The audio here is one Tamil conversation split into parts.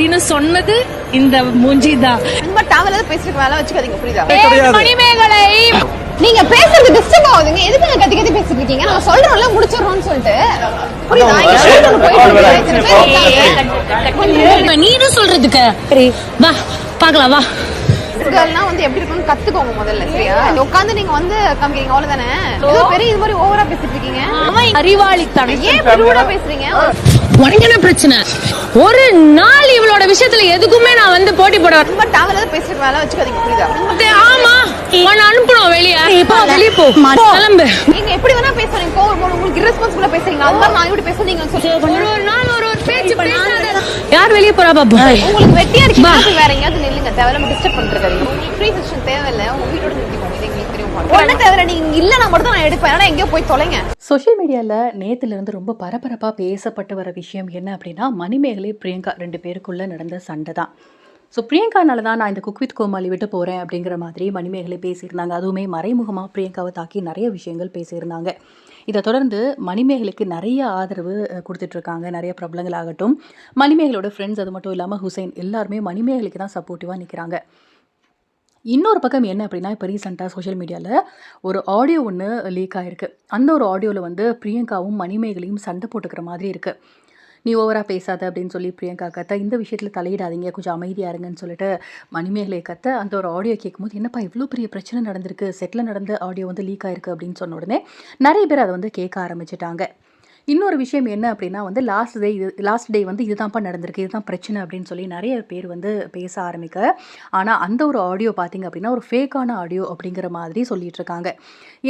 அப்படின்னு சொன்னது இந்த மூஞ்சி தான் ரொம்ப பேசுறதுக்கு வேலை வச்சுக்காதீங்க புரியுதா. மணிமேகலை நீங்க பேசுறது டிஸ்டர்ப் ஆகுதுங்க. எதுக்கு நீங்க கத்தி கத்தி பேசிட்டு இருக்கீங்க நம்ம சொல்றோம்ல முடிச்சிடுறோம்னு சொல்லிட்டு. புரியுதா. நீனும் சொல்றதுக்கு? சரி. வா பாக்கலாம் வா. இதெல்லாம் வந்து எப்படி இருக்கும்னு கத்துக்கோங்க முதல்ல சரியா? உட்காந்து நீங்க வந்து காமிக்கிறீங்க அவ்வளவுதானே? ஏதோ பெரிய இது மாதிரி ஓவரா பேசிட்டு இருக்கீங்க அறிவாளித்தனம். ஏன் ரூடா பேசுறீங்க? உனக்கு என்ன பிரச்சனை? ஒரு நாள் இவளோட விஷயத்துல எதுக்குமே நான் வந்து போட்டி போட. ரொம்ப தேவையில்லாத பேசுறதுக்கு வேலை வச்சுக்காதீங்க புரியுதா? ஆமா. உன்னை அனுப்பணும் வெளியே. போ வெளியே போ. கிளம்பு. நீங்க எப்படி வேணா பேசுறீங்க கோவம் உங்களுக்கு irresponsible-ஆ பேசுறீங்க அது மாதிரி நான் இப்படி பேசுறீங்கன்னு சொல்லி ஒரு ஒரு நாள் ஒரு ஒரு பேச்சு யார் வெளியே போறா பாப்பு உங்களுக்கு வெட்டியா இருக்கீங்க போய் வேற எங்கேயாவது நில்லுங்க. தேவையில்லாம டிஸ்டர்ப் பண்றது ஒண்ணு தேவையில்ல மட்டும் நான் எடுப்பேன். ஆனால் எங்கேயோ போய் தொலைங்க. சோஷியல் மீடியாவில் நேற்றுலேருந்து ரொம்ப பரபரப்பாக பேசப்பட்டு வர விஷயம் என்ன அப்படின்னா மணிமேகலை பிரியங்கா ரெண்டு பேருக்குள்ளே நடந்த சண்டை தான். ஸோ பிரியங்கானால தான் நான் இந்த குக் வித் கோமாளி விட்டு போகிறேன் அப்படிங்கிற மாதிரி மணிமேகலை பேசியிருந்தாங்க. அதுவுமே மறைமுகமாக பிரியங்காவை தாக்கி நிறைய விஷயங்கள் பேசியிருந்தாங்க. இதை தொடர்ந்து மணிமேகலைக்கு நிறைய ஆதரவு கொடுத்துட்ருக்காங்க. நிறைய பிரபலங்கள் ஆகட்டும். மணிமேகலோட ஃப்ரெண்ட்ஸ் அது மட்டும் இல்லாமல் ஹுசைன் எல்லாருமே மணிமேகலைக்கு தான் சப்போர்ட்டிவாக நிற்கிறாங்க இன்னொரு பக்கம் என்ன அப்படின்னா இப்போ ரீசெண்டாக சோஷியல் மீடியாவில் ஒரு ஆடியோ ஒன்று லீக் ஆகிருக்கு அந்த ஒரு ஆடியோவில் வந்து பிரியங்காவும் மணிமேகலையும் சண்டை போட்டுக்கிற மாதிரி இருக்குது நீ ஓவராக பேசாத அப்படின்னு சொல்லி பிரியங்கா கத்த இந்த விஷயத்தில் தலையிடாதீங்க கொஞ்சம் அமைதியாக இருங்கன்னு சொல்லிட்டு மணிமேகலை கத்த அந்த ஒரு ஆடியோ கேட்கும்போது என்னப்பா இவ்வளோ பெரிய பிரச்சனை நடந்திருக்கு? செட்டில் நடந்த ஆடியோ வந்து லீக் ஆயிருக்கு அப்படின்னு சொன்ன உடனே நிறைய பேர் அதை வந்து கேட்க ஆரம்பிச்சிட்டாங்க. இன்னொரு விஷயம் என்ன அப்படின்னா வந்து லாஸ்ட் டே இது லாஸ்ட் டே வந்து இதுதான்ப்பா நடந்திருக்கு இதுதான் பிரச்சனை அப்படின்னு சொல்லி நிறைய பேர் வந்து பேச ஆரம்பிக்க. ஆனால் அந்த ஒரு ஆடியோ பார்த்தீங்க அப்படின்னா ஒரு ஃபேக்கான ஆடியோ அப்படிங்கிற மாதிரி சொல்லிட்டு இருக்காங்க.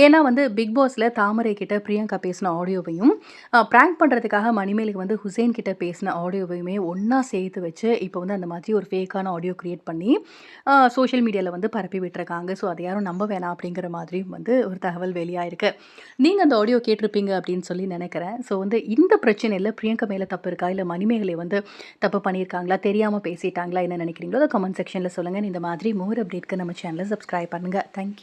ஏன்னா வந்து பிக் பாஸில் தாமரை கிட்ட பிரியங்கா பேசின ஆடியோவையும் ப்ராங்க் பண்ணுறதுக்காக மணிமேலுக்கு வந்து ஹுசேன் கிட்ட பேசின ஆடியோவையுமே ஒன்றா சேர்த்து வச்சு இப்போ வந்து அந்த மாதிரி ஒரு ஃபேக்கான ஆடியோ க்ரியேட் பண்ணி சோஷியல் மீடியாவில் வந்து பரப்பி விட்டுருக்காங்க. ஸோ அதை யாரும் நம்ப வேணாம் அப்படிங்கிற மாதிரியும் வந்து ஒரு தகவல் வெளியாயிருக்கு. நீங்கள் அந்த ஆடியோ கேட்டிருப்பீங்க அப்படின்னு சொல்லி நினைக்கிறேன். ஸோ வந்து இந்த பிரச்சனையில் பிரியங்கா மேலே தப்பு இருக்கா? இல்லை மணிமேகலை வந்து தப்பு பண்ணியிருக்காங்களா? தெரியாமல் பேசிட்டாங்களா? என்ன நினைக்கிறீங்களோ அதை கமெண்ட் செக்ஷனில் சொல்லுங்கள் இந்த மாதிரி மோர் அப்டேட்க்கு நம்ம சேனலை சப்ஸ்கிரைப் பண்ணுங்கள் தேங்க்யூ